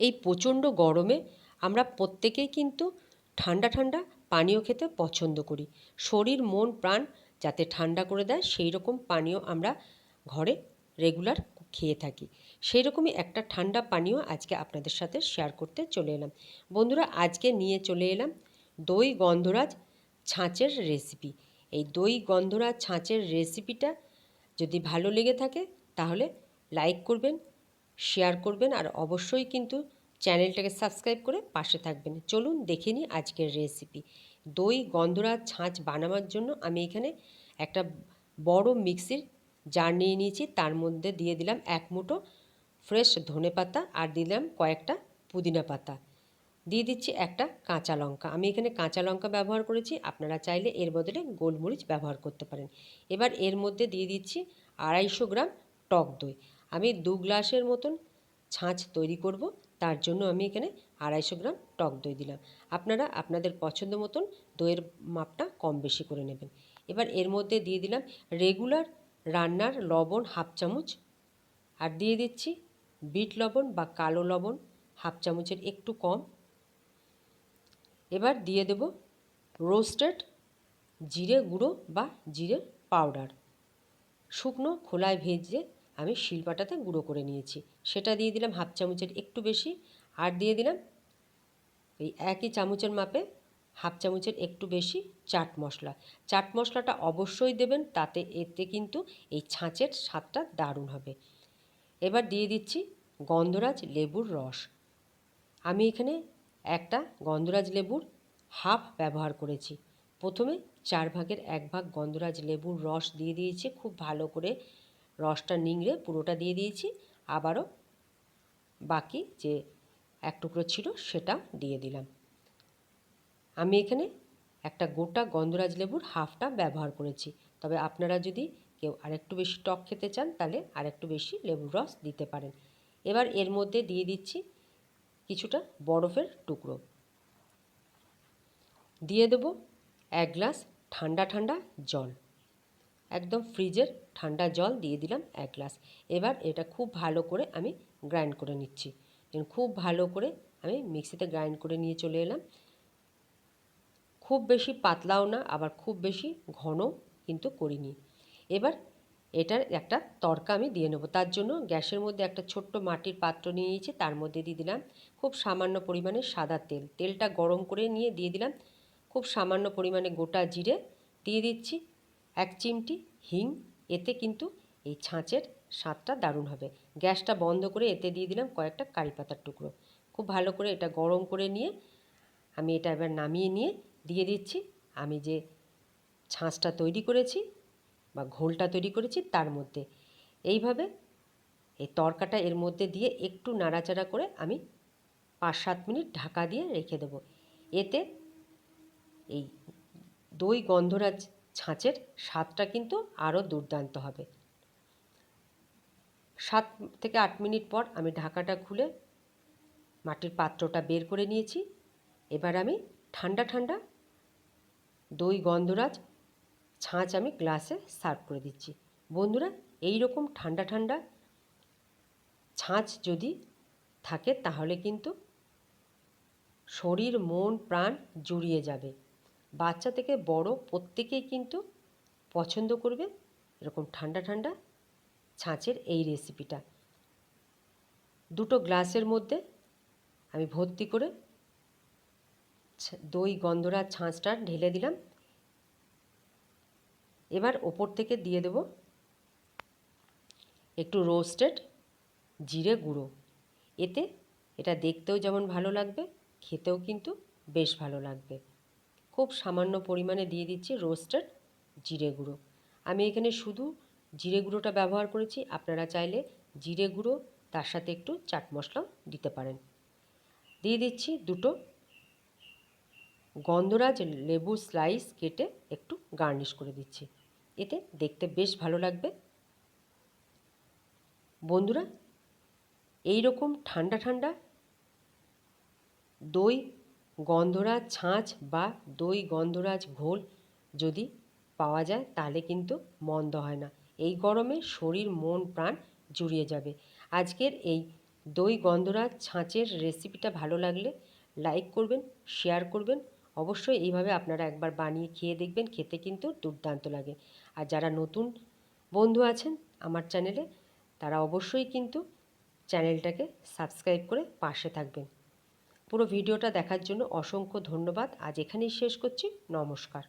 এই প্রচণ্ড গরমে আমরা প্রত্যেকেই কিন্তু ঠান্ডা ঠান্ডা পানীয় খেতে পছন্দ করি। শরীর, মন, প্রাণ যাতে ঠান্ডা করে দেয় সেই রকম পানীয় আমরা ঘরে রেগুলার খেয়ে থাকি। সেই রকমই একটা ঠান্ডা পানীয় আজকে আপনাদের সাথে শেয়ার করতে চলে এলাম। বন্ধুরা, আজকে নিয়ে চলে এলাম দই গন্ধরাজ ছাঁচের রেসিপি এই দই গন্ধরাজ ছাঁচের রেসিপিটা যদি ভালো লেগে থাকে, তাহলে লাইক করবেন শেয়ার করবেন আর অবশ্যই কিন্তু চ্যানেলটাকে সাবস্ক্রাইব করে পাশে থাকবেন। চলুন দেখে নিই আজকের রেসিপি দই, গন্ধরাজ, ছাঁচ বানাবার জন্য আমি এখানে একটা বড় মিক্সির জার নিয়ে নিয়েছি। তার মধ্যে দিয়ে দিলাম এক মুঠো ফ্রেশ ধনে পাতা আর দিলাম কয়েকটা পুদিনা পাতা। দিয়ে দিচ্ছি একটা কাঁচা লঙ্কা। আমি এখানে কাঁচা লঙ্কা ব্যবহার করেছি। আপনারা চাইলে এর বদলে গোলমরিচ ব্যবহার করতে পারেন। এবার এর মধ্যে দিয়ে দিচ্ছি আড়াইশো গ্রাম টক দই। আমি দু গ্লাসের মতন ছাঁচ তৈরি করব। তার জন্য আমি এখানে আড়াইশো গ্রাম টক দই দিলাম। আপনারা আপনাদের পছন্দ মতন দইয়ের মাপটা কম বেশি করে নেবেন। এবার এর মধ্যে দিয়ে দিলাম রেগুলার রান্নার লবণ হাফ চামচ। আর দিয়ে দিচ্ছি বিট লবণ বা কালো লবণ হাফ চামচের একটু কম। এবার দিয়ে দেব রোস্টেড জিরে গুঁড়ো বা জিরে পাউডার। শুকনো খোলায় ভেজে আমি শিলপাটাতে গুঁড়ো করে নিয়েছি। সেটা দিয়ে দিলাম হাফ চামচের একটু বেশি আর দিয়ে দিলাম এই একই চামচের মাপে হাফ চামচের একটু বেশি চাট মশলা। চাট মশলাটা অবশ্যই দেবেন, তাতে এতে কিন্তু এই ছাঁচের স্বাদটা দারুণ হবে। এবার দিয়ে দিচ্ছি গন্ধরাজ লেবুর রস। আমি এখানে একটা গন্ধরাজ লেবুর হাফ ব্যবহার করেছি। প্রথমে চার ভাগের এক ভাগ গন্ধরাজ লেবুর রস দিয়ে দিয়েছি, খুব ভালো করে রসটা নিংড়ে পুরোটা দিয়ে দিয়েছি। আবারও বাকি যে এক টুকরো ছিল সেটা দিয়ে দিলাম। আমি এখানে একটা গোটা গন্ধরাজ লেবুর হাফটা ব্যবহার করেছি। তবে আপনারা যদি কেউ আরেকটু বেশি টক খেতে চান, তাহলে আরেকটু বেশি লেবুর রস দিতে পারেন। এবার এর মধ্যে দিয়ে দিচ্ছি কিছুটা বরফের টুকরো। দিয়ে দেব এক গ্লাস ঠান্ডা ঠান্ডা জল। একদম ফ্রিজের ঠান্ডা জল দিয়ে দিলাম এক গ্লাস। এবার এটা খুব ভালো করে আমি গ্রাইন্ড করে নিচ্ছি। খুব ভালো করে আমি মিক্সিতে গ্রাইন্ড করে নিয়ে চলে এলাম। খুব বেশি পাতলাও না, আবার খুব বেশি ঘন কিন্তু করিনি। এবার এটার একটা তরকা আমি দিয়ে নেব। তার জন্য গ্যাসের মধ্যে একটা ছোট্ট মাটির পাত্র নিয়ে নিয়েছি, তার মধ্যে দিয়ে দিলাম খুব সামান্য পরিমাণে সাদা তেল। তেলটা গরম করে নিয়ে দিয়ে দিলাম। খুব সামান্য পরিমাণে গোটা জিরে দিয়ে দিচ্ছি। এক চিমটি হিং, এতে কিন্তু এই ছাঁচের স্বাদটা দারুণ হবে। গ্যাসটা বন্ধ করে এতে দিয়ে দিলাম কয়েকটা কারি পাতার টুকরো। খুব ভালো করে এটা গরম করে নিয়ে আমি এটা এবার নামিয়ে নিয়ে দিয়ে দিচ্ছি। আমি যে ছাঁচটা তৈরি করেছি বা ঘোলটা তৈরি করেছি তার মধ্যে। এইভাবে এই তরকাটা এর মধ্যে দিয়ে একটু নাড়াচাড়া করে আমি পাঁচ সাত মিনিট ঢাকা দিয়ে রেখে দেবো। এতে এই দই গন্ধরাজ ছাঁচের স্বাদটা কিন্তু আরও দুর্দান্ত হবে। সাত থেকে আট মিনিট পর আমি ঢাকাটা খুলে মাটির পাত্রটা বের করে নিয়েছি। এবার আমি ঠান্ডা ঠান্ডা দই গন্ধরাজ ছাঁচ আমি গ্লাসে সার্ভ করে দিচ্ছি। বন্ধুরা এই রকম ঠান্ডা ঠান্ডা ছাঁচ যদি থাকে তাহলে কিন্তু শরীর, মন, প্রাণ জুড়িয়ে যাবে। বাচ্চা থেকে বড় প্রত্যেকেই কিন্তু পছন্দ করবে এরকম ঠান্ডা ঠান্ডা ছাঁচের এই রেসিপিটা দুটো গ্লাসের মধ্যে আমি ভর্তি করে দই গন্ধরা ছাঁচটা ঢেলে দিলাম। এবার ওপর থেকে দিয়ে দেব একটু রোস্টেড জিরে গুঁড়ো। এতে এটা দেখতেও যেমন ভালো লাগবে, খেতেও কিন্তু বেশ ভালো লাগবে। খুব সামান্য পরিমাণে দিয়ে দিচ্ছি রোস্টেড জিরে গুঁড়ো। আমি এখানে শুধু জিরে গুঁড়োটা ব্যবহার করেছি, আপনারা চাইলে জিরে গুঁড়ো, তার সাথে একটু চাট মশলাও দিতে পারেন। দিয়ে দিচ্ছি দুটো গন্ধরাজ লেবু স্লাইস কেটে একটু গার্নিশ করে দিচ্ছি। এতে দেখতে বেশ ভালো লাগবে। বন্ধুরা এই রকম ঠান্ডা ঠান্ডা দই গন্ধরাজ ছাঁচ বা দই গন্ধরাজ ঘোল যদি পাওয়া যায়, তাহলে কিন্তু মন্দ হয় না। এই গরমে শরীর, মন, প্রাণ জুড়িয়ে যাবে। আজকের এই দই গন্ধরাজ ছাঁচের রেসিপিটা ভালো লাগলে লাইক করবেন শেয়ার করবেন। অবশ্যই এইভাবে আপনারা একবার বানিয়ে খেয়ে দেখবেন, খেতে কিন্তু দুর্দান্ত লাগে। আর যারা নতুন বন্ধু আছেন আমার চ্যানেলে তারা অবশ্যই কিন্তু চ্যানেলটাকে সাবস্ক্রাইব করে পাশে থাকবেন। পুরো ভিডিওটা দেখার জন্য অসংখ্য ধন্যবাদ। আজ এখানেই শেষ করছি। নমস্কার।